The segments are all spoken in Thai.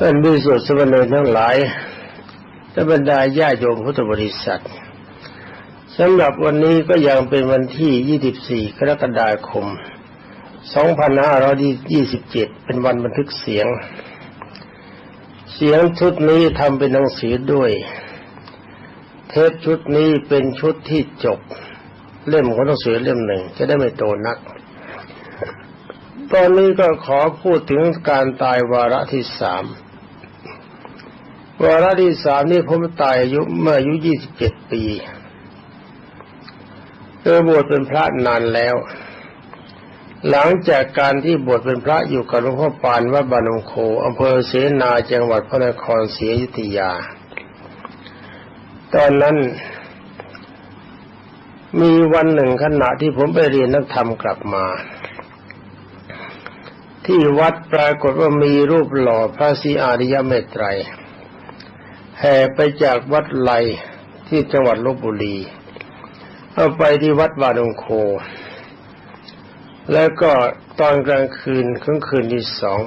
ท่านผู้สุดสมณีทั้งหลายและบรรดาญาโยมพุทธบริษัทสำหรับวันนี้ก็ยังเป็นวันที่ 24 กรกฎาคม 2527 เป็นวันบันทึกเสียง เสียงชุดนี้ทำเป็นหนังสือด้วย เทปชุดนี้เป็นชุดที่จบ เล่มของหนังสือเล่มหนึ่งจะได้ไม่โตนัก ตอนนี้ก็ขอพูดถึงการตายวาระที่สามวาระที่สามนี่ผมตายอายุเมื่ออายุยี่สิบเจ็ดปีเออบวชเป็นพระนานแล้ว หลังจากการที่บวชเป็นพระอยู่กับหลวงพ่อปานวัดบานงโคอำเภอเสนาจังหวัดพระนครศรีอยุธยา ตอนนั้น มีวันหนึ่งขณะที่ผมไปเรียนนักธรรมกลับมา ที่วัดปรากฏว่ามีรูปหล่อพระศรีอาริยเมตไตรแห่ไปจากวัดไลที่จังหวัดลบบุรีเอาไปที่วัดบาดงโค แล้วก็ตอนกลางคืนคืนคืนที่สอง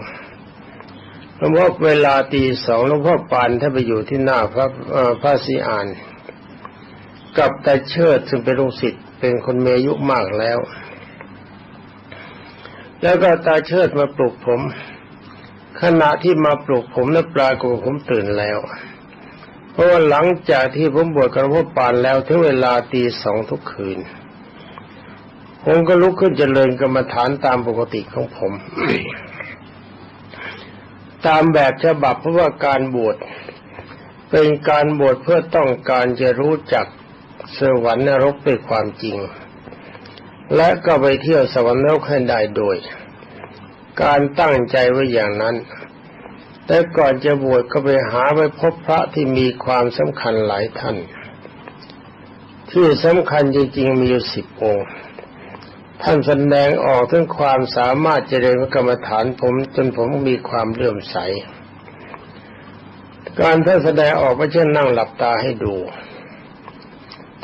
หลวงพ่อเวลาตีสองหลวงพ่อปานถ้านไปอยู่ที่หน้าพระพระศรีอาน กับตาเชิดซึ่งเป็นลูกศิษย์เป็นคนเมยุมากแล้ว แล้วก็ตาเชิดมาปลุกผม ขณะที่มาปลุกผมนั้นปรากฏผมตื่นแล้ว เพราะว่าหลังจากที่ผมบวชกับวงพ่อปานแล้วถึงเวลาตีสองทุกคืน ผมก็ลุกขึ้นเจริญกรรมฐานตามปกติของผม ตามแบบฉบับเพราะว่าการบวชเป็นการบวชเพื่อต้องการจะรู้จักสวรรค์นรกเป็นความจริง และก็ไปเที่ยวสวรรค์นรกให้ได้โดย การตั้งใจไว้อย่างนั้น แต่ก่อนจะบวชก็ไปหาไปพบพระที่มีความสำคัญหลายท่าน ที่สำคัญจริงๆมีอยู่สิบองค์ท่านแสดงออกถึงความสามารถเจริญกรรมฐานผมจนผมมีความเลื่อมใส การท่านแสดงออกไม่ใช่นั่งหลับตาให้ดู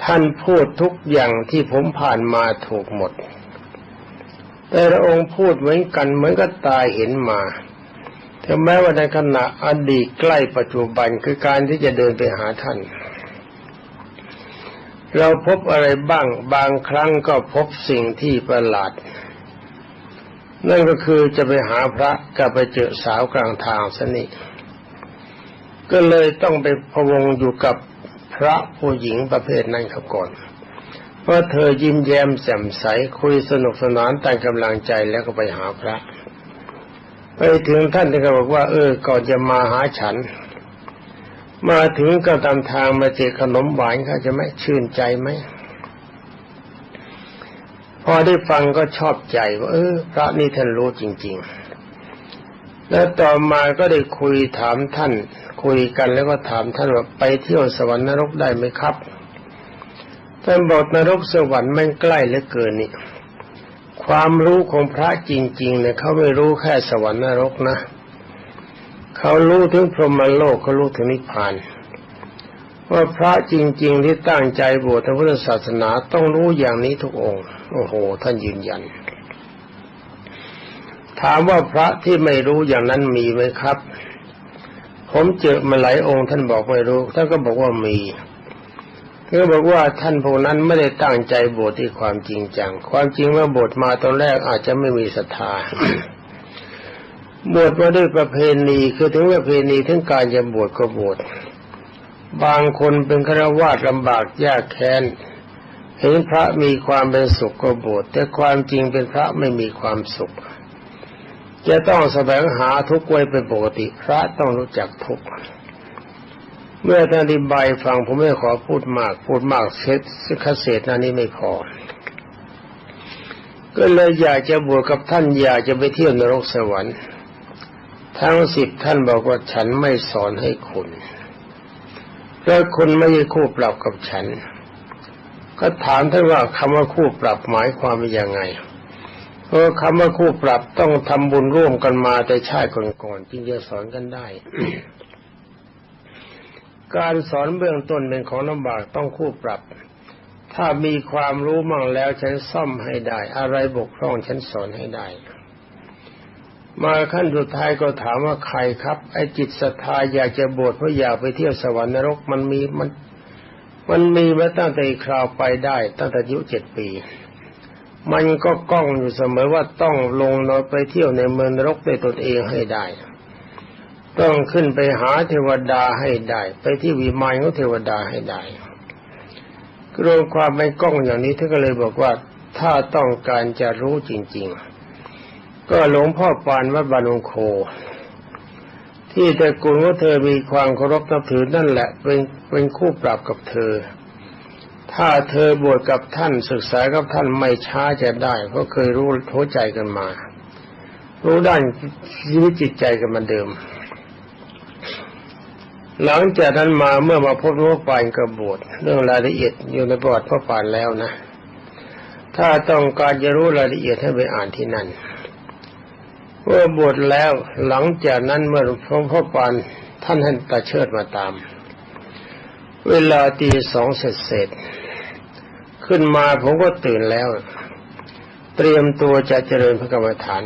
ท่านพูดทุกอย่างที่ผมผ่านมาถูกหมด แต่ละองค์พูดเหมือนกันเหมือนกับตายเห็นมาถึงแม้ว่าในขณะอดีตใกล้ปัจจุบันคือการที่จะเดินไปหาท่าน เราพบอะไรบ้างบางครั้งก็พบสิ่งที่ประหลาด นั่นก็คือจะไปหาพระกับไปเจอสาวกลางทางสนิก็เลยต้องไปพวงอยู่กับ พระผู้หญิงประเภทนั้นเขาก่อนเพราะเธอยิ้มแย้มแจ่มใสคุยสนุกสนานแต่งกำลังใจแล้วก็ไปหาพระ ไปถึงท่านก็บอกว่า เออก่อนจะมาหาฉัน มาถึงก็ตามทางมาเจอขนมหวานเขาจะไม่ชื่นใจไหมพอได้ฟังก็ชอบใจว่าเออ พระนี่ท่านรู้จริง ๆ แล้วต่อมาก็ได้คุยถามท่าน คุยกันแล้วก็ถามท่านว่าไปเที่ยวสวรรค์นรกได้ไหมครับท่านบอกนรกสวรรค์มันใกล้เหลือเกินนี่ ความรู้ของพระจริง ๆ เนี่ยเขาไม่รู้แค่สวรรค์นรกนะเขารู้ถึงพรหมโลกเขารู้ถึงนิพพานว่าพระจริง ๆ ที่ตั้งใจบวชพระพุทธศาสนาต้องรู้อย่างนี้ทุกองค์ โอ้โห ท่านยืนยัน ถามว่าพระที่ไม่รู้อย่างนั้นมีไหมครับ ผมเจอมาหลายองค์ท่านบอกไม่รู้ท่านก็บอกว่ามีก็บอกว่าท่านพวกนั้นไม่ได้ตั้งใจบวชที่ความจริงจัง ความจริงว่าบวชมาตอนแรกอาจจะไม่มีศรัทธาบวชมาด้วยประเพณีคือถึงประเพณีถึงการจะบวชก็บวชบางคนเป็นฆราวาสลำบากยากแค้นเห็นพระมีความเป็นสุขก็บวชแต่ความจริงเป็นพระไม่มีความสุข จะต้องแสวงหาทุกข์ไว้เป็นปกติพระต้องรู้จักทุกข์เมื่อท่านอธิบายฟังผมไม่ขอพูดมาก พูดมากเสร็จคเศษนั้นนี้ไม่พอ ก็เลยอยากจะบวชกับท่านอยากจะไปเที่ยวนรกสวรรค์ ทั้งสิบท่านบอกว่าฉันไม่สอนให้คุณเพราะคุณไม่ใช่คู่ปรับกับฉัน ก็ถามท่านว่าคำว่าคู่ปรับหมายความว่ายังไง เพราะคำว่าคู่ปรับต้องทำบุญร่วมกันมาแต่ชาติก่อนๆจึงจะสอนกันได้ การสอนเบื้องต้นเป็นของลำบากต้องคู่ปรับ ถ้ามีความรู้มั่งแล้วฉันซ่อมให้ได้ อะไรบกพร่องฉันสอนให้ได้ มาขั้นสุดท้ายก็ถามว่าใครครับ ไอ้จิตศรัทธาอยากจะบวชเพราะอยากไปเที่ยวสวรรค์นรกมันมีมัน มันมีมาตั้งแต่คราวไปได้ ตั้งแต่อายุเจ็ดปี มันก็ก้องอยู่เสมอว่าต้องลงนอนไปเที่ยวในเมืองนรกด้วยตนเองให้ได้ ต้องขึ้นไปหาเทวดาให้ได้ ไปที่วิมานของเทวดาให้ได้รวมความไม่ก้องอย่างนี้ท่านก็เลยบอกว่าถ้าต้องการจะรู้จริง ๆ ก็หลวงพ่อปานวัดบานุงโค ที่แต่กุลว่าเธอมีความเคารพนับถือนั่นแหละเป็นเป็นคู่ปรับกับเธอ ถ้าเธอบวชกับท่านศึกษากับท่านไม่ช้าจะได้เพราะเคยรู้โทใจกันมา รู้ด้านชีวิตจิตใจกันมาเดิม หลังจากนั้นมาเมื่อมาพบหลวงพ่อปานก็บวชเรื่องรายละเอียดอยู่ในประวัติพ่อปานแล้วนะ ถ้าต้องการจะรู้รายละเอียดให้ไปอ่านที่นั่นเมื่อบวชแล้วหลังจากนั้นเมื่อหลวงพ่อปานท่านให้ตาเชิดมาตาม เวลาตีสองเสร็จเสร็จ ขึ้นมาผมก็ตื่นแล้ว เตรียมตัวจะเจริญพระกรรมฐาน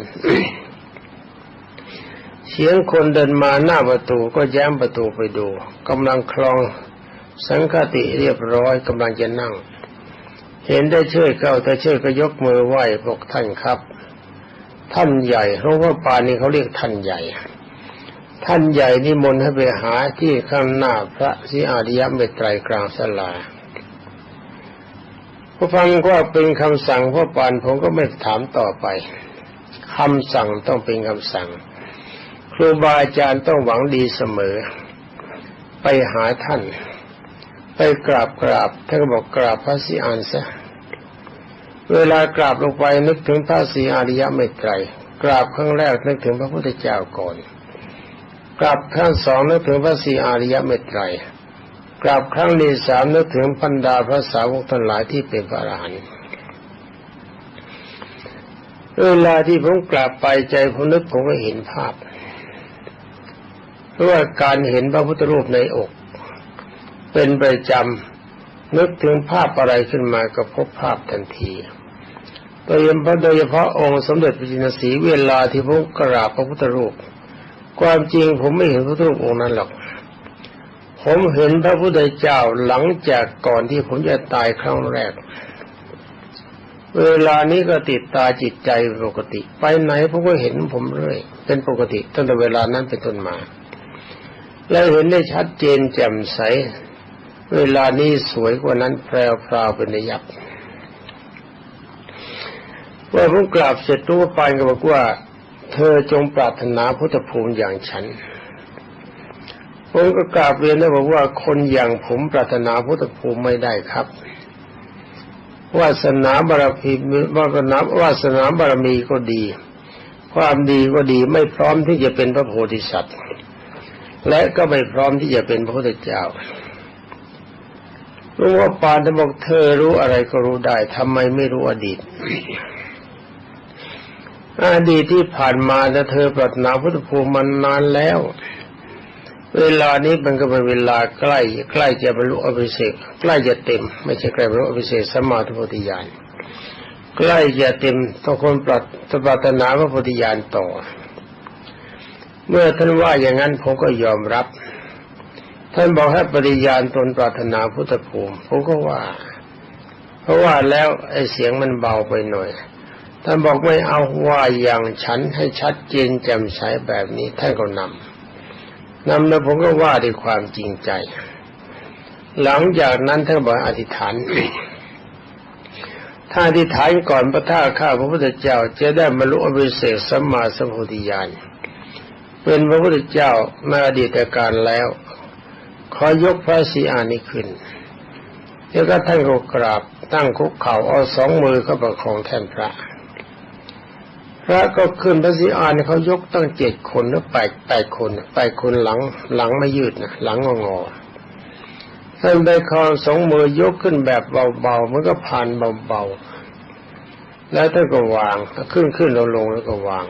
เสียงคนเดินมาหน้าประตูก็แย้มประตูไปดูกำลังคลองสังฆติเรียบร้อยกำลังจะนั่ง เห็นได้เชิดเข้าแต่เชิดก็ยกมือไหว้บอกท่านครับ ท่านใหญ่หลวงพ่อปานนี่เขาเรียกท่านใหญ่ ท่านใหญ่นิมนต์ให้ไปหาที่ข้างหน้าพระศรีอาริยเมตไตรกลางสลา ผู้ฟังก็เป็นคำสั่งพ่อปานผมก็ไม่ถามต่อไปคำสั่งต้องเป็นคำสั่ง ครูบาอาจารย์ต้องหวังดีเสมอ ไปหาท่าน ไปกราบกราบท่านก็บอกกราบพระศรีอานซะเวลากราบลงไปนึกถึงพระศรีอริยเมตไตรกราบครั้งแรกนึกถึงพระพุทธเจ้าก่อนกราบครั้งสองนึกถึงพระศรีอริยเมตไตร กราบครั้งที่สามนึกถึงพันดาพระสาวกทั้งหลายที่เป็นพระอรหันต์เวลาที่ผมกราบไปใจผมนึกผมก็เห็นภาพเพราะว่าการเห็นพระพุทธรูปในอก เป็นประจำนึกถึงภาพอะไรขึ้นมาก็พบภาพทันทีโดยเฉพาะโดยเฉพาะองค์สมเด็จพระจินสีเวลาที่ผมกราบพระพุทธรูป ความจริงผมไม่เห็นพระพุทธรูปองค์นั้นหรอก ผมเห็นพระพุทธเจ้าหลังจากก่อนที่ผมจะตายครั้งแรก เวลานี้ก็ติดตาจิตใจปกติ ไปไหนผมก็เห็นผมเรื่อย เป็นปกติตั้งแต่เวลานั้นเป็นต้นมา แล้วเห็นได้ชัดเจนแจ่มใส เวลานี้สวยกว่านั้นแพรวพราวเป็นยับเมื่อผมกราบเสร็จรู้ปานก็บอกว่า เธอจงปรารถนาพุทธภูมิอย่างฉัน ผมก็กราบเรียนได้บอกว่าคนอย่างผมปรารถนาพุทธภูมิไม่ได้ครับวาสนาบารมีวาสนาวาสนาบารมีก็ดี ความดีก็ดีไม่พร้อมที่จะเป็นพระโพธิสัตว์ และก็ไม่พร้อมที่จะเป็นพระพุทธเจ้าหลวงพ่อปานจะบอกเธอรู้อะไรก็รู้ได้ทำไมไม่รู้อดีตอดีตที่ผ่านมาแต่เธอปรารถนาพุทธภูมิมันนานแล้ว เวลานี้มันก็เป็นเวลาใกล้ ใกล้จะบรรลุอภิเศกใกล้จะเต็ม ไม่ใช่ใกล้บรรลุอภิเศกสมาธิโพธิญาณใกล้จะเต็มต้องคนปรัตปรารถนาพระโพธิญาณต่อ เมื่อท่านว่าอย่างนั้นผมก็ยอมรับ ท่านบอกให้ปริญาณตนปรารถนาพุทธภูมิผมก็ว่า เพราะว่าแล้วไอ้เสียงมันเบาไปหน่อยท่านบอกไม่เอาว่าอย่างฉันให้ชัดเจนแจ่มใสแบบนี้ท่านก็นำ นำแล้วผมก็ว่าด้วยความจริงใจ หลังจากนั้นท่านบอกอธิษฐานถ้าอธิษฐานก่อนพระท่าข้าพระพุทธเจ้าจะได้บรรลุอภิเศษสัมมาสัมพุทธิญาณเป็นพระพุทธเจ้ามาอดีตการแล้ว ขอยกพระศีอานิขึ้นแล้วก็ท่านก็กราบตั้งคุกเข่าเอาสองมือเข้าประคองแท่นพระ พระก็ขึ้นพระศรีอานเขายกตั้งเจ็ดคนหรือแปดแปดคนแปดคนหลังหลังไม่ยืดนะหลังงองอท่านไปคอสองมือยกขึ้นแบบเบาๆมันก็ผ่านเบาๆแล้วท่านก็วางขึ้นขึ้นลงลงแล้วก็วาง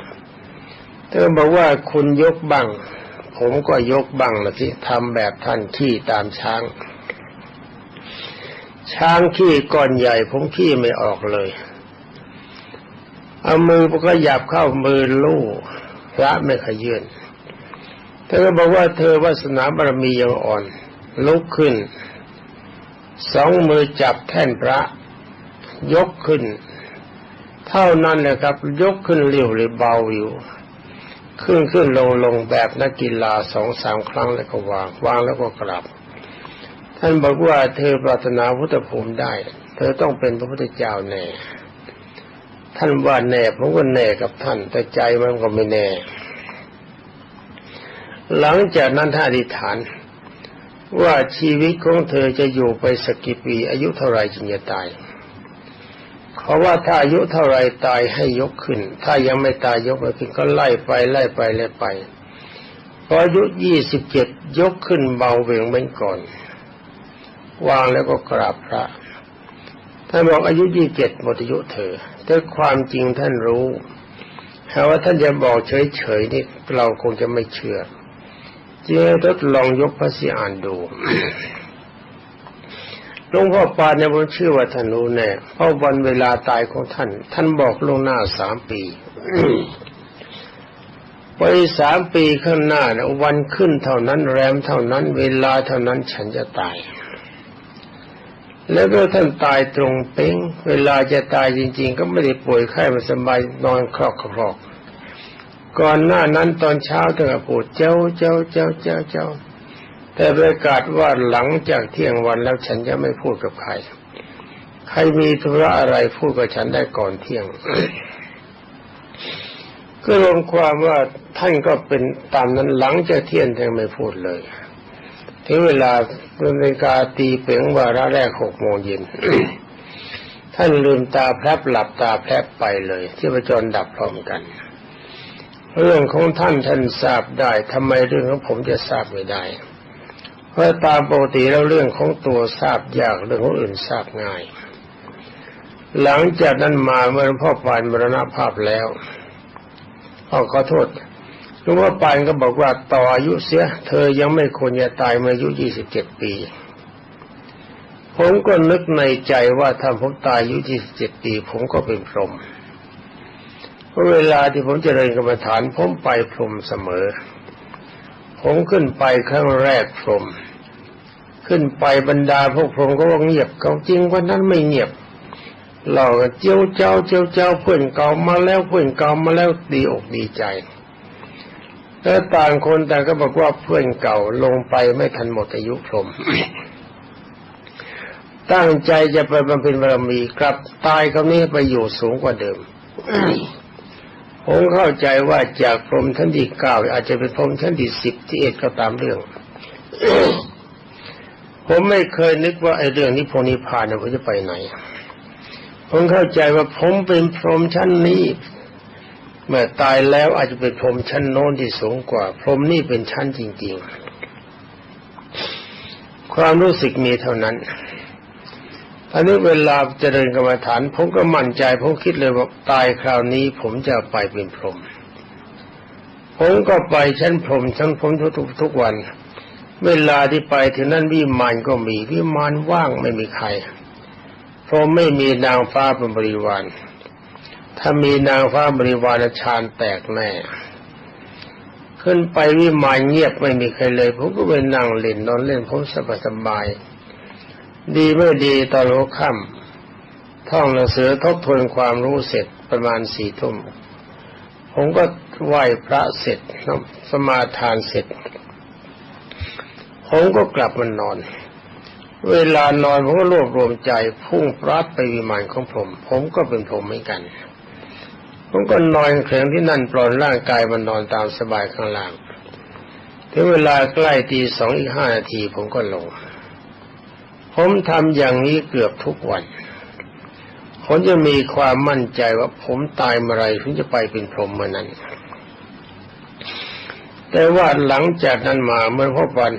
ท่านบอกว่าคุณยกบังผมก็ยกบังละสิทำแบบท่านขี้ตามช้าง ช้างขี้ก้อนใหญ่ ผมขี้ไม่ออกเลย เอามือก็หยับเข้ามือลู่พระไม่ขยื่นเธอก็บอกว่าเธอวาสนาบารมียังอ่อน ลุกขึ้น สองมือจับแท่นพระ ยกขึ้น เท่านั้นเลยครับ ยกขึ้นเรียวหรือเบาอยู่ ขึ้นขึ้นลงลงแบบนักกีฬาสองสามครั้งแล้วก็วาง วางแล้วก็กลับ ท่านบอกว่าเธอปรารถนาพุทธภูมิได้ เธอต้องเป็นพระพุทธเจ้าแน่ ท่านว่าแน่ผมก็แน่กับท่าน แต่ใจมันก็ไม่แน่ หลังจากนั้นท่านอธิษฐาน ว่าชีวิตของเธอจะอยู่ไปสักกี่ปี อายุเท่าไรจึงจะตายเพราะว่าถ้าอายุเท่าไรตายให้ยกขึ้น ถ้ายังไม่ตายยกไม่ขึ้นก็ไล่ไปไล่ไปไล่ไปพออายุยี่สิบเจ็ดยกขึ้นเบาเบี่ยงเบนก่อน วางแล้วก็กราบพระ ท่านบอกอายุยี่เจ็ดหมดอายุเธอแต่ความจริงท่านรู้แต่ว่าท่านจะบอกเฉยๆนี่เราคงจะไม่เชื่อเจ๊ทดลองยกพระสีอ่านดูหลวงพ่อปานเนี่ยผมเชื่อว่าท่านรู้แน่เพราะวันเวลาตายของท่าน ท่านบอกลงหน้าสามปีไปสามปีข้างหน้านะวันขึ้นเท่านั้นแรมเท่านั้น เวลาเท่านั้นฉันจะตาย แล้วก็ท่านตายตรงเป้งเวลาจะตายจริง ๆ ก็ไม่ได้ป่วยไข้มันสบายนอนคลอกคลอกก่อนหน้านั้นตอนเช้าท่านก็พูดเจ้าเจ้าเจ้าเจ้าเจ้า แต่ประกาศว่าหลังจากเที่ยงวันแล้วฉันจะไม่พูดกับใคร ใครมีธุระอะไรพูดกับฉันได้ก่อนเที่ยง ก็รวมความว่าท่านก็เป็นตามนั้นหลังจากเที่ยงท่านไม่พูดเลย ถึงเวลานาฬิกาตีเป่งวาระแรกหกโมงเย็นท่านลืมตาแพรบหลับตาแพรบไปเลยที่ประจรดับพร้อมกัน เรื่องของท่านท่านทราบได้ทำไมเรื่องของผมจะทราบไม่ได้ เพราะตามปกติแล้วเรื่องของตัวทราบยากเรื่องของอื่นทราบง่าย หลังจากนั้นมาเมื่อพ่อปานมรณภาพแล้วพ่อขอโทษ หลวงพ่อปานก็บอกว่าต่ออายุเสีย เธอยังไม่ควรจะตายเมื่ออายุยี่สิบเจ็ดปี ผมก็นึกในใจว่าถ้าผมตายอายุยี่สิบเจ็ดปี ผมก็เป็นพรหมเพราะเวลาที่ผมจเจริญกรรมฐานผมไปพรหมเสมอ ผมขึ้นไปครั้งแรกพรหมขึ้นไปบรรดาพวกพรหมก็ว่าเงียบเขาจริงวันนั้นไม่เงียบเราเจียวเจ้าเจียวเจ้าเพื่อนเก่ามาแล้วเพื่อนเก่ามาแล้วดีอกดีใจ แล้วต่างคนต่างก็บอกว่าเพื่อนเก่าลงไปไม่ทันหมดอายุพรมตั้งใจจะไปบำเพ็ญบารมีกลับตายคำนี้ไปอยู่สูงกว่าเดิมผมเข้าใจว่าจากพรมชั้นที่เก้าอาจจะเป็นพรมชั้นที่สิบที่เอ็ดก็ตามเรื่อง ผมไม่เคยนึกว่าไอ้เรื่องนี้พนิพานเนี่ยผมจะไปไหน ผมเข้าใจว่าผมเป็นพรหมชั้นนี้ เมื่อตายแล้วอาจจะเป็นพรมชั้นโน้นที่สูงกว่า พรมนี่เป็นชั้นจริง ๆ ความรู้สึกมีเท่านั้นอันนี้เวลาเจริญกรรมฐาน ผมก็มั่นใจผมคิดเลยว่าตายคราวนี้ ผมจะไปเป็นพรหมผมก็ไปชั้นพรหมชั้นผมทุกทุกวัน เวลาที่ไปถึงนั้นวิมานก็มีวิมานว่างไม่มีใครเพราะไม่มีนางฟ้าเป็นบริวาร ถ้ามีนางฟ้าบริวารฌานแตกแน่ ขึ้นไปวิมานเงียบไม่มีใครเลย ผมก็ไปนั่งเล่นนอนเล่นผมสบายสบาย ดีไม่ดีตอนหัวค่ำท่องหนังสือทบทวนความรู้เสร็จประมาณสี่ทุ่ม ผมก็ไหว้พระเสร็จสมาทานเสร็จ ผมก็กลับมานอนเวลานอนผมก็รวบรวมใจพุ่งปราดไปวิมานของผม ผมก็เป็นผมเหมือนกัน ผมก็นอนเคร่งที่นั่นปลอนร่างกายมันนอนตามสบายข้างล่างถึงเวลาใกล้ตีสองอีกห้านาทีผมก็ลง ผมทำอย่างนี้เกือบทุกวัน ผมจะมีความมั่นใจว่าผมตายเมื่อไรถึงจะไปเป็นพรหมเมื่อนั้น แต่ว่าหลังจากนั้นมาเมื่อพบวัน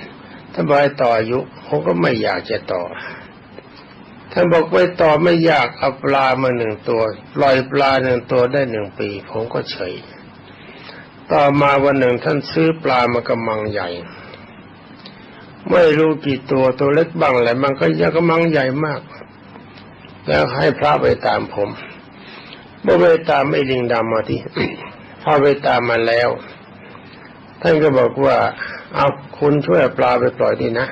ถ้าบอกให้ต่ออายุผมก็ไม่อยากจะต่อ ท่านบอกไว้ต่อไม่อยากเอาปลามาหนึ่งตัวปล่อยปลาหนึ่งตัวได้หนึ่งปี ผมก็เฉย ต่อมาวันหนึ่งท่านซื้อปลามากำมังใหญ่ ไม่รู้กี่ตัวตัวเล็กบ้างอะไรมันก็ยังกำมังใหญ่มาก แล้วให้พระไปตามผมเมื่อไปตามไอ้ลิงดำมาที่พอไปตามมาแล้ว ท่านก็บอกว่า เอาคุณช่วยปลาไปปล่อยดีนะ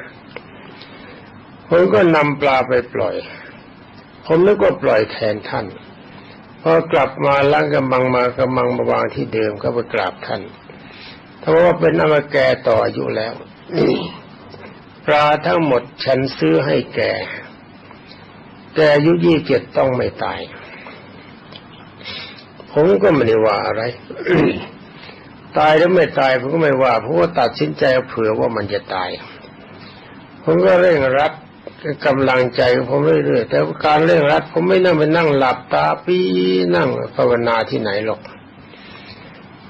ผมก็นำปลาไปปล่อย ผมนึกว่าปล่อยแทนท่านพอกลับมาล้างกำบังมากำบังมาวางที่เดิมก็ไปกราบท่านถ้าว่าเป็นอมาแกต่ออายุแล้วปลาทั้งหมดฉันซื้อให้แกแต่อายุยี่เจ็ดต้องไม่ตาย ผมก็ไม่ได้ว่าอะไร ตายหรือไม่ตายผมก็ไม่ว่าเพราะว่าตัดสินใจเผื่อว่ามันจะตาย ผมก็เร่งรัด กำลังใจของผมเรื่อยๆแต่การเร่งรัดผมไม่นั่งไปนั่งหลับตาปีนั่งภาวนาที่ไหนหรอก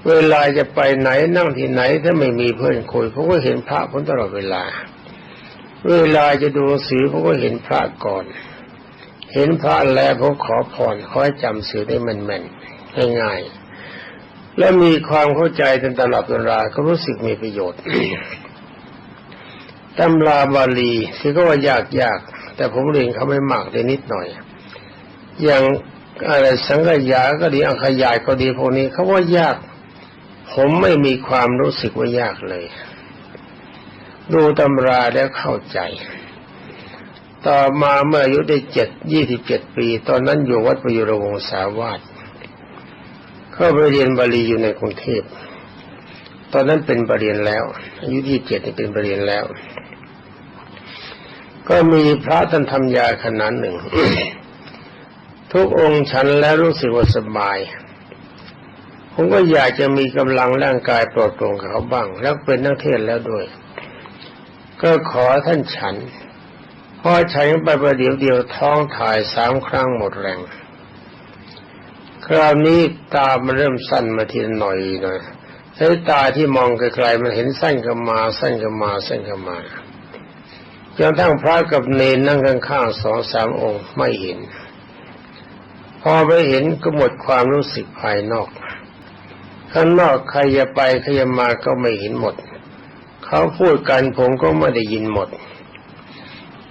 เวลาจะไปไหนนั่งที่ไหนถ้าไม่มีเพื่อนคุยผมก็เห็นพระผมตลอดเวลา เวลาจะดูสือผมก็เห็นพระก่อน เห็นพระแล้วผมขอพรขอให้จำสื่อได้แม่นๆง่ายๆและมีความเข้าใจตลอดเวลาก็รู้สึกมีประโยชน์ ตำราบาลีที่ก็ว่ายากยากแต่ผมเรียนเขาไม่มากได้นิดหน่อย อย่างอะไรสังขยาก็ดีอังขยายก็ดีพวกนี้เขาว่ายาก ผมไม่มีความรู้สึกว่ายากเลย ดูตำราแล้วเข้าใจ ต่อมาเมื่ออายุได้เจ็ดยี่สิบเจ็ดปี ตอนนั้นอยู่วัดประยุรวงศาวาสเข้าไปเรียนบาลีอยู่ในกรุงเทพตอนนั้นเป็นปรริญญาแล้ว อายุยี่สิบเจ็ดเป็นปรริญญาแล้ว ก็มีพระท่านทำยาขนาดหนึ่ง ทุกองค์ฉันแล้วรู้สึกว่าสบาย ผมก็อยากจะมีกำลังร่างกายปลอดโปร่งเขาบ้าง แล้วเป็นนักเทศแล้วด้วย ก็ขอท่านฉันพอฉันไปประเดี๋ยวเดียวท้องถ่ายสามครั้งหมดแรง คราวนี้ตามันเริ่มสั้นมาทีหน่อยหน่อยสายตาที่มองไกลๆมันเห็นสั้นก็มาสั้นก็มาสั้นก็มา จนทั้งพระกับเนนนั่งข้างๆสองสามองค์ไม่เห็น พอไปเห็นก็หมดความรู้สึกภายนอก ข้างนอกใครจะไปใครจะมาก็ไม่เห็นหมด เขาพูดกันผมก็ไม่ได้ยินหมด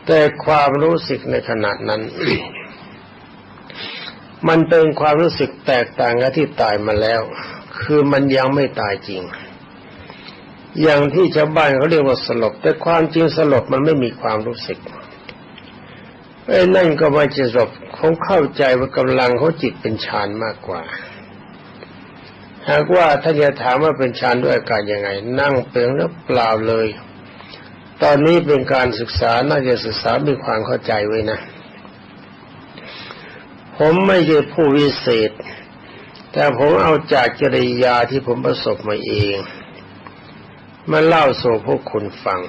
แต่ความรู้สึกในขณะนั้น มันเป็นความรู้สึกแตกต่างกับที่ตายมาแล้ว คือมันยังไม่ตายจริง อย่างที่ชาวบ้านเขาเรียกว่าสลบ แต่ความจริงสลบมันไม่มีความรู้สึกไอ้นั่นก็ไม่จะสลบเขาเข้าใจว่ากำลังเขาจิตเป็นฌานมากกว่า หากว่าถ้านจะถามว่าเป็นฌานด้วยอาการยังไง นั่งเปล่งแล้วเปล่าเลย ตอนนี้เป็นการศึกษาน่าจะศึกษามีความเข้าใจไว้นะ ผมไม่ใช่ผู้วิเศษ แต่ผมเอาจากจริยาที่ผมประสบมาเอง มาเล่าสู่พวกคุณฟัง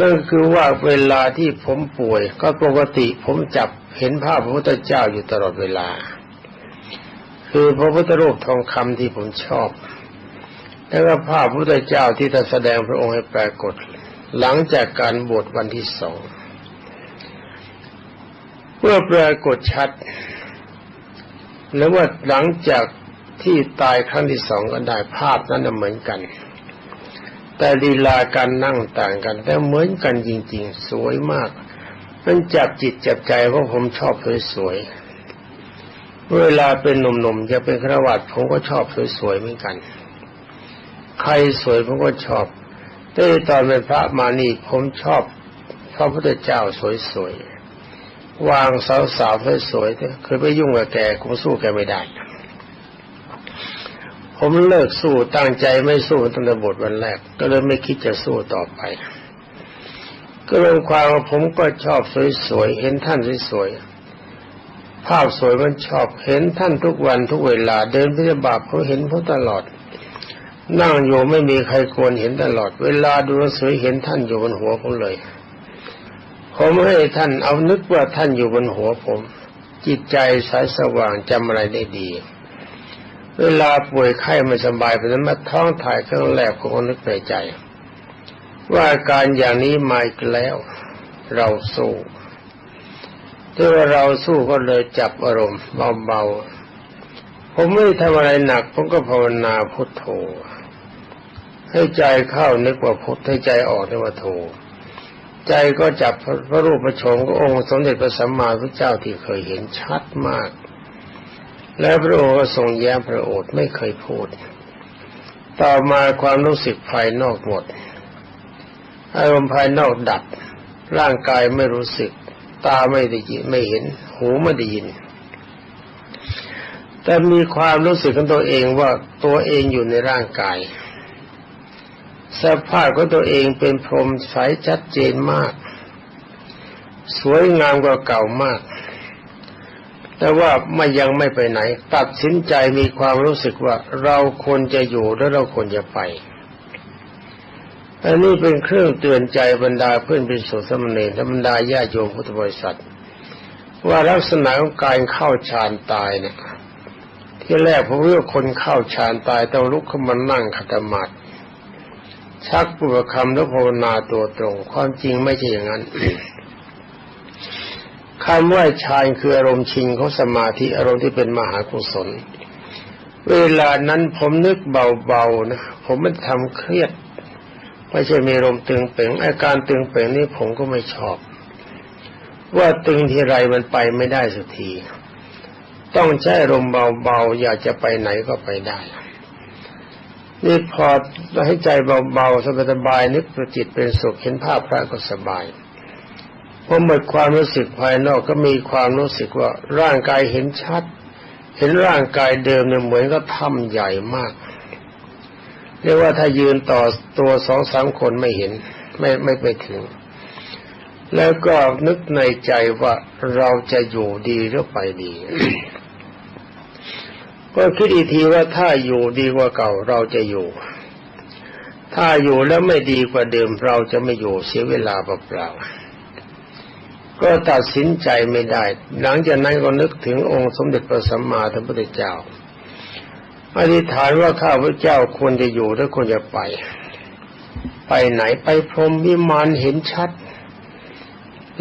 นั่นคือว่าเวลาที่ผมป่วย ก็ปกติผมจับเห็นภาพพระพุทธเจ้าอยู่ตลอดเวลา คือพระพุทธรูปทองคำที่ผมชอบ แล้วก็ภาพพระพุทธเจ้าที่ท่านแสดงพระองค์ให้ปรากฏ หลังจากการบวชวันที่สองเมื่อปรากฏชัดแล้วว่าหลังจากที่ตายครั้งที่สองก็ได้ภาพนั้นเหมือนกัน แต่ลีลาการนั่งต่างกัน แต่เหมือนกันจริง ๆ สวยมาก มันจับจิตจับใจเพราะผมชอบสวยๆเวลาเป็นหนุ่มๆจะเป็นครวัตผมก็ชอบสวยๆเหมือนกัน ใครสวยผมก็ชอบ แต่ตอนเป็นพระมานี่ผมชอบพระพุทธเจ้าสวยๆวางสาวๆสวยๆเคยไปยุ่งกับแกคงสู้แกไม่ได้ ผมเลิกสู้ตั้งใจไม่สู้ตั้งแต่บทวันแรก ก็เลยไม่คิดจะสู้ต่อไป ก็เรื่องความว่าผมก็ชอบสวยๆเห็นท่านสวยๆภาพสวยมันชอบเห็นท่านทุกวันทุกเวลา เดินพิจบาเขาเห็นเขาตลอด นั่งอยู่ไม่มีใครควรเห็นตลอด เวลาดูสวยเห็นท่านอยู่บนหัวผมเลยผมให้ท่านเอานึกว่าท่านอยู่บนหัวผม จิตใจสายสว่างจำอะไรได้ดี เวลาป่วยไข้ไม่สบายเป็นมาท้องถ่ายเครื่องแรกก็นึกในใจ ว่าการอย่างนี้มาอีกแล้ว เราสู้ถ้าเราสู้ก็เลยจับอารมณ์เบาๆผมไม่ทำอะไรหนัก ผมก็ภาวนาพุทโธ ให้ใจเข้านึกว่าพุทให้ใจออกนึกว่าโธใจก็จับพระรูปพระชงก็องค์สมเด็จพระสัมมาสัมพุทธเจ้าที่เคยเห็นชัดมาก แล้วพระองค์ก็ทรงแย้มพระโอษฐ์ไม่เคยพูด ต่อมาความรู้สึกภายนอกหมด อารมณ์ภายนอกดับ ร่างกายไม่รู้สึก ตาไม่ได้ยินไม่เห็น หูไม่ได้ยิน แต่มีความรู้สึกของตัวเองว่าตัวเองอยู่ในร่างกายสภาพของตัวเองเป็นพรหมใสชัดเจนมาก สวยงามกว่าเก่ามาก แต่ว่าไม่ยังไม่ไปไหน ตัดสินใจมีความรู้สึกว่าเราควรจะอยู่และเราควรจะไปอันนี้เป็นเครื่องเตือนใจบรรดาเพื่อนเป็นสุสมณีและบรรดาญาโยมพุทธบริษัท ว่าลักษณะของการเข้าฌานตายเนี่ยที่แรกผมว่าคนเข้าฌานตายต้องลุกขึ้นมานั่งขัดมัดชักปุบคำและภาวนาตัวตรง ความจริงไม่ใช่อย่างนั้น คำว่าฌานคืออารมณ์ชิงของสมาธิอารมณ์ที่เป็นมหากุศล เวลานั้นผมนึกเบาๆนะผมไม่ทำเครียดไม่ใช่มีอารมณ์ตึงเป่งอาการตึงเป่งนี้ผมก็ไม่ชอบ ว่าตึงทีไรมันไปไม่ได้สักที ต้องใช้อารมณ์เบาๆอยากจะไปไหนก็ไปได้นี่พอให้ใจเบาๆสบายๆนึกประจิตเป็นสุขเห็นภาพพระก็สบาย พอหมดความรู้สึกภายนอกก็มีความรู้สึกว่าร่างกายเห็นชัด เห็นร่างกายเดิมเนี่ยเหมือนก็ถ้ำใหญ่มากเรียกว่าถ้ายืนต่อตัวสองสามคนไม่เห็น ไม่ไม่ไปถึง แล้วก็นึกในใจว่าเราจะอยู่ดีหรือไปดี ก็คิดอีกทีว่าถ้าอยู่ดีกว่าเก่าเราจะอยู่ ถ้าอยู่แล้วไม่ดีกว่าเดิมเราจะไม่อยู่เสียเวลาเปล่าๆ ก็ตัดสินใจไม่ได้ หลังจากนั้นก็นึกถึงองค์สมเด็จพระสัมมาสัมพุทธเจ้าอธิษฐานว่าข้าพเจ้าควรจะอยู่และควรจะไป ไปไหนไปพรหมวิมานเห็นชัด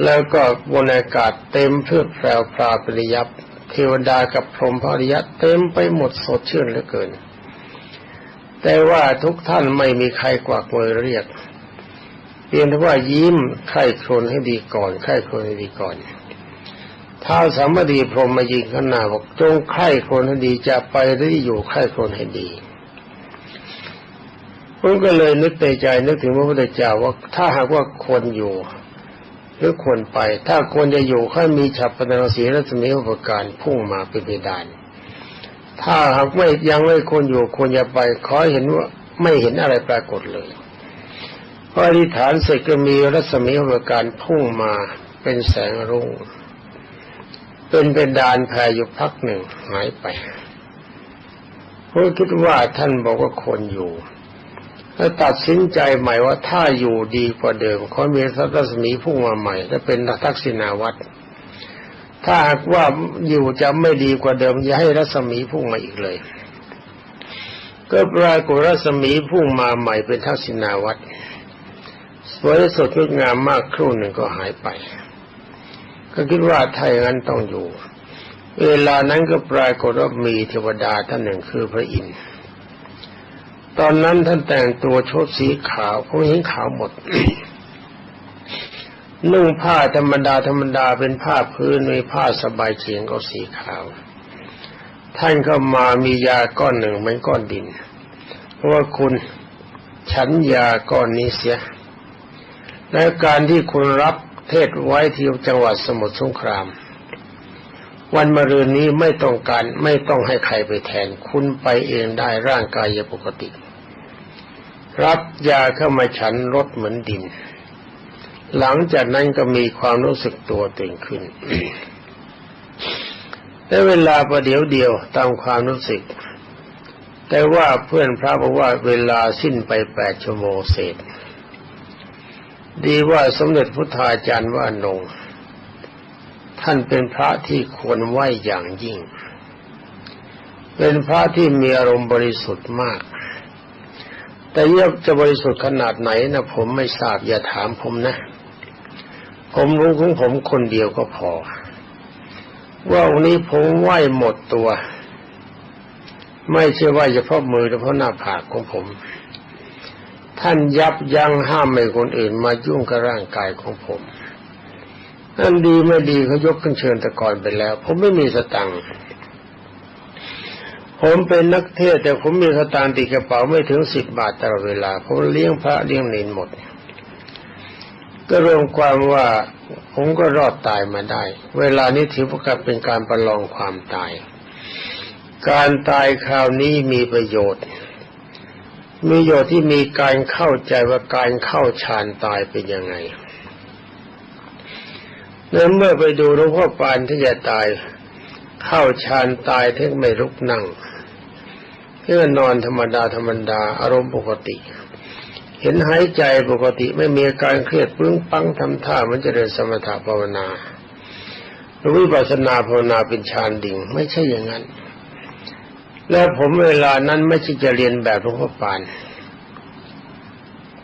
แล้วก็บนอากาศเต็มเพื่อแพรวพราปริยับเทวดากับพรหมภริยะเต็มไปหมดสดชื่นเหลือเกิน แต่ว่าทุกท่านไม่มีใครกวักมือเรียก เพียงแต่ว่ายิ้มไข้ครนให้ดีก่อนไข้ครนให้ดีก่อนท้าวสามดีพรหมมายิงข้างหน้าบอกจงไข้ครนให้ดีจะไปหรืออยู่ไข้ครนให้ดีผมก็เลยนึกในใจนึกถึงพระพุทธเจ้าว่าถ้าหากว่าคนอยู่ หรือควรไป ถ้าควรจะอยู่ค่อยมีฉับพลังสีรัศมีอุปการพุ่งมาเป็นเพดาน ถ้าหากไม่ยังไม่ควรอยู่ควรจะไปขอเห็นว่าไม่เห็นอะไรปรากฏเลย พออธิษฐานเสร็จก็มีรัศมีอุปการพุ่งมาเป็นแสงรุ่งเป็นเป็นดานแผ่อยู่พักหนึ่งหายไปผมคิดว่าท่านบอกว่าคนอยู่แล้วตัดสินใจใหม่ว่าถ้าอยู่ดีกว่าเดิมขอมีรัศมีพุ่งมาใหม่และเป็นทักษิณาวัตรถ้าหากว่าอยู่จะไม่ดีกว่าเดิมอย่าให้รัศมีพุ่งมาอีกเลย ก็ปรากฏรัศมีพุ่งมาใหม่เป็นทักษิณาวัตร สวยสดงดงามมากครู่หนึ่งก็หายไป ก็คิดว่าถ้าอย่างนั้นต้องอยู่ เวลานั้นก็ปรากฏว่ามีเทวดาท่านหนึ่งคือพระอินทร์ตอนนั้นท่านแต่งตัวชุดสีขาวผมเห็นขาวหมดนุ่งผ้าธรรมดาธรรมดาเป็นผ้าพื้นมีผ้าสบายเฉียงก็สีขาว ท่านก็มามียาก้อนหนึ่งเหมือนก้อนดินเพราะว่าคุณฉันยาก้อนนี้เสีย และการที่คุณรับเทศไว้ที่จังหวัดสมุทรสงคราม วันมะรืนนี้ไม่ต้องการไม่ต้องให้ใครไปแทน คุณไปเองได้ร่างกายปกติ รับยาเข้ามาฉันรสเหมือนดิน หลังจากนั้นก็มีความรู้สึกตัวตื่นขึ้นแต่เวลาประเดี๋ยวเดียวตามความรู้สึก แต่ว่าเพื่อนพระบอกว่าเวลาสิ้นไปแปดชั่วโมงเศษ ดีว่าสมเด็จพุทธาจารย์ว่านงท่านเป็นพระที่ควรไหวอย่างยิ่ง เป็นพระที่มีอารมณ์บริสุทธิ์มาก แต่เยอะจะบริสุทธิ์ขนาดไหนนะผมไม่ทราบอย่าถามผมนะ ผมรู้ของผมคนเดียวก็พอ ว่าวันนี้ผมไหวหมดตัว ไม่ใช่ว่าเฉพาะมือเฉพาะหน้าผากของผม ท่านยับยั้งห้ามไม่คนอื่นมายุ่งกับร่างกายของผมนั่นดีไม่ดีเขายกขึ้นเชิญตะกอนไปแล้ว ผมไม่มีสตังค์ผมเป็นนักเทศแต่ผมมีสตางค์ติดกระเป๋าไม่ถึงสิบบาทตลอดเวลาผมเลี้ยงพระเลี้ยงเนนหมด ก็รวมความว่าผมก็รอดตายมาได้ เวลานี้ถือว่าเป็นการประลองความตาย การตายคราวนี้มีประโยชน์ มีโยชน์ที่มีการเข้าใจว่าการเข้าฌานตายเป็นยังไงเมื่อไปดูหลวงพ่อปานที่จะตาย เข้าฌานตายทั้งไม่ลุกนั่งเพื่อนอนธรรมดาธรรมดา อารมณ์ปกติ เห็นหายใจปกติไม่มีอาการเครียดปึ้งปังทำท่ามันจะเดินสมถะภาวนาหรือวิปัสสนาภาวนาเป็นฌานดิ่ง ไม่ใช่อย่างนั้น แล้วผมเวลานั้นไม่ใช่จะเรียนแบบหลวงพ่อปาน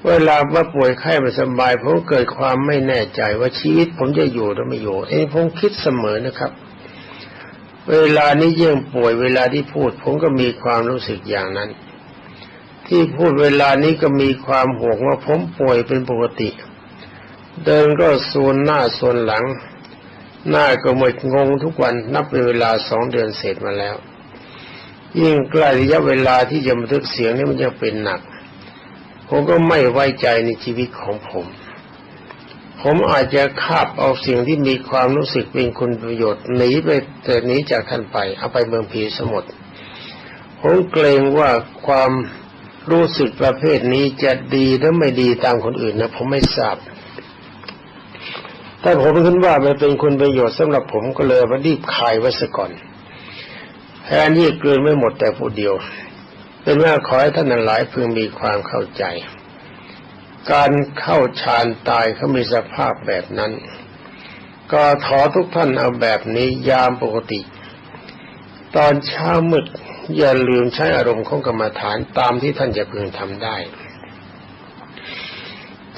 เวลาว่าป่วยไข้ไม่สบายผมเกิดความไม่แน่ใจว่าชีวิตผมจะอยู่หรือไม่อยู่ เอ้ผมคิดเสมอนะครับ เวลานี้ยิ่งป่วยเวลาที่พูด ผมก็มีความรู้สึกอย่างนั้น ที่พูดเวลานี้ก็มีความห่วงว่าผมป่วยเป็นปกติ เดินก็ส่วนหน้าส่วนหลัง หน้าก็หมดงงทุกวันนับเป็นเวลาสองเดือนเสร็จมาแล้ว ยิ่งใกล้ระยะเวลาที่จะบันทึกเสียงนี่มันจะเป็นหนัก ผมก็ไม่ไว้ใจในชีวิตของผม ผมอาจจะคาบเอาสิ่งที่มีความรู้สึกเป็นคุณประโยชน์หนีไปแต่หนีจากท่านไป เอาไปเมืองผีสมุทรผมเกรงว่าความรู้สึกประเภทนี้จะดีหรือไม่ดีตามคนอื่นนะผมไม่ทราบแต่ผมคิดว่ามันเป็นคุณประโยชน์สำหรับผมก็เลยมารีบคายไว้ซะก่อน แทนที่กลืนไม่หมดแต่ผู้เดียว เป็นว่าขอให้ท่านหลายพึงมีความเข้าใจ การเข้าฌานตายเขามีสภาพแบบนั้น ก็ขอทุกท่านเอาแบบนี้ยามปกติ ตอนเช้ามืดอย่าลืมใช้อารมณ์ของกรรมฐานตามที่ท่านจะพึงทำได้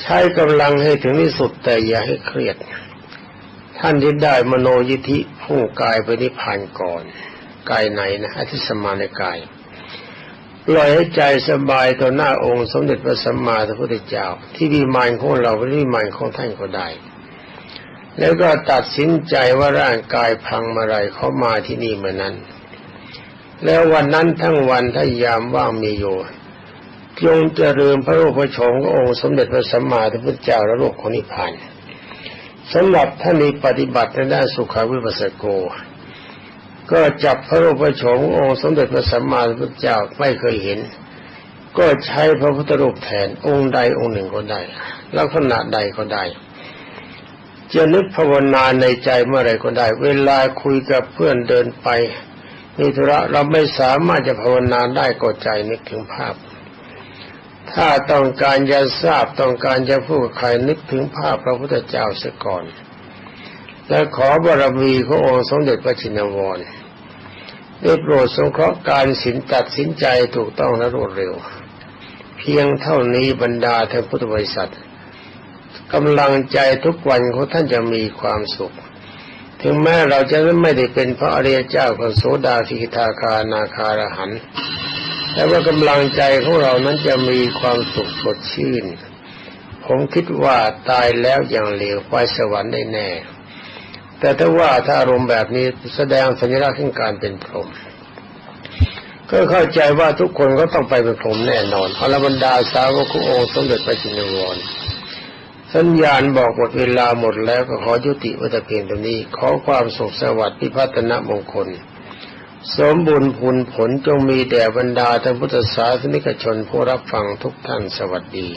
ใช้กำลังให้ถึงที่สุดแต่อย่าให้เครียด ท่านที่ได้มโนยิธิผู้กายไปนิพพานก่อน กายไหนนะอธิสมาในกายปล่อยให้ใจสบายต่อหน้าองค์สมเด็จพระสัมมาสัมพุทธเจ้า ที่วิมานของเราเป็นวิมานของท่านก็ได้ แล้วก็ตัดสินใจว่าร่างกายพังมื่อไรเขามาที่นี่เมื่อนั้น แล้ววันนั้นทั้งวันถ้ายามว่างมีอยู่จงเจริญพระรูปโฉมขององค์สมเด็จพระสัมมาสัมพุทธเจ้าและโลกของนิพพานสำหรับท่านในปฏิบัติในด้านสุขาวิปัสสโก ก็จับพระรูปโฉมองค์สมเด็จพระสัมมาสัมพุทธเจ้าไม่เคยเห็น ก็ใช้พระพุทธรูปแทนองค์ใดองค์หนึ่งก็ได้ลักษณะใดก็ได้จะนึกภาวนาในใจเมื่อไรก็ได้ เวลาคุยกับเพื่อนเดินไปมีธุระเราไม่สามารถจะภาวนาได้ก็ใจนึกถึงภาพ ถ้าต้องการจะทราบต้องการจะพูดใครนึกถึงภาพพระพุทธเจ้าเสียก่อน และขอบารมีขององค์สมเด็จพระชินวรได้โปรดสงเคราะห์การสินตัดสินใจถูกต้องและรวดเร็ว เพียงเท่านี้บรรดาท่านพุทธบริษัทกำลังใจทุกวันของท่านจะมีความสุข ถึงแม้เราจะไม่ได้เป็นพระอริยเจ้าของโสดาสิกทาคานาคารหันแต่ว่ากำลังใจของเรานั้นจะมีความสุขสดชื่น ผมคิดว่าตายแล้วอย่างเหลวไปสวรรค์ได้แน่ แต่ถ้าว่าถ้าอารมณ์แบบนี้แสดงสัญลักษณ์ของการเป็นพรหมก็เข้าใจว่าทุกคนก็ต้องไปเป็นพรหมแน่นอนอรบรรดาสาวกขององค์สมเด็จพระจินวรสัญญาณบอกหมดเวลาหมดแล้วก็ขอยุติวัตเพียงตรงนี้ ขอความสุขสวัสดิ์พิพัฒนมงคล สมบุญผลผลจงมีแด่บรรดาท่านพุทธศาสนิกชนผู้รับฟังทุกท่านสวัสดี